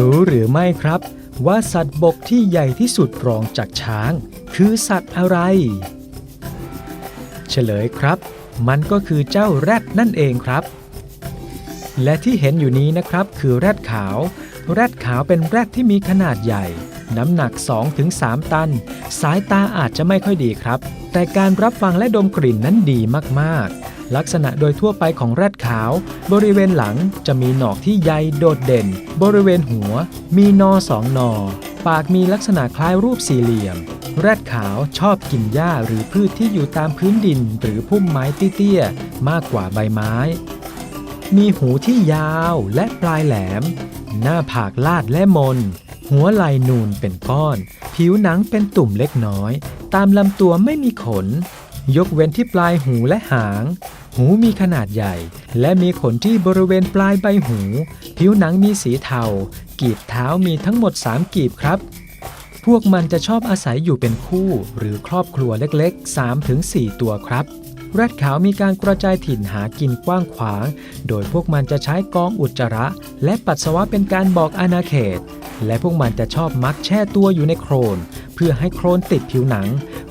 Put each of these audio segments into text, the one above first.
รู้หรือไม่ครับ ว่าสัตว์บกที่ใหญ่ที่สุดรองจากช้าง คือสัตว์อะไร เฉลยครับ มันก็คือเจ้าแรดนั่นเองครับ และที่เห็นอยู่นี้นะครับคือแรดขาว แรดขาวเป็นแรดที่มีขนาดใหญ่ น้ำหนัก 2-3 ตัน สายตาอาจจะไม่ค่อยดีครับ แต่การรับฟังและดมกลิ่นนั้นดีมากๆ ลักษณะโดยทั่วไปของแรดขาว บริเวณหลังจะมีหนอกที่ใยโดดเด่น บริเวณหัว มีนอสองนอ ปากมีลักษณะคล้ายรูปสี่เหลี่ยม แรดขาวชอบกินหญ้าหรือพืชที่อยู่ตามพื้นดินหรือพุ่มไม้เตี้ยๆมากกว่าใบไม้ มีหูที่ยาวและปลายแหลม หน้าผากลาดและมน หัวไหล่นูนเป็นก้อน ผิวหนังเป็นตุ่มเล็กน้อย ตามลำตัวไม่มีขน ยกเว้นที่ปลายหูและหาง หูมีขนาดใหญ่ และมีขนที่บริเวณปลายใบหู ผิวหนังมีสีเทา กีบเท้ามีทั้งหมด 3 กีบครับ พวกมันจะชอบอาศัยอยู่เป็นคู่ หรือครอบครัวเล็กๆ 3-4 ตัวครับแรดขาวมีการกระจายถิ่นหากินกว้างขวาง โดยพวกมันจะใช้กองอุจจาระ และปัสสาวะเป็นการบอกอาณาเขต และพวกมันจะชอบมักแช่ตัวอยู่ในโครน เพื่อให้โครนติดผิวหนัง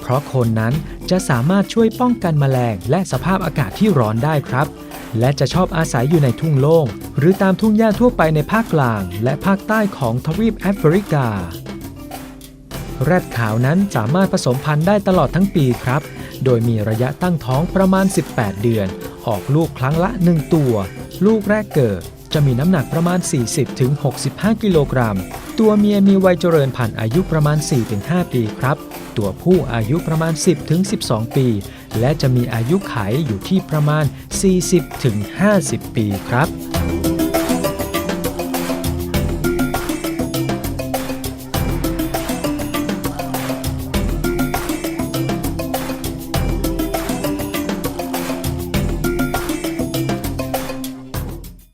ราะโคนนั้นจะสามารถช่วยป้องกันแมลงและสภาพอากาศที่ร้อนได้ครับ และจะชอบอาศัยอยู่ในทุ่งโล่ง หรือตามทุ่งหญ้าทั่วไปในภาคกลาง และภาคใต้ของทวีปแอฟริกา แรดขาวนั้นสามารถผสมพันธุ์ได้ตลอดทั้งปีครับ โดยมีระยะตั้งท้องประมาณ 18 เดือน ออกลูกครั้งละ 1 ตัว ลูกแรกเกิดจะมีน้ำหนักประมาณ 40-65 กิโลกรัม ตัวเมียมีวัยเจริญพันธุ์อายุประมาณ 4-5 ปีครับ ตัวผู้อายุประมาณ 10-12 ปี และจะมีอายุขัยอยู่ที่ประมาณ 40-50 ปีครับ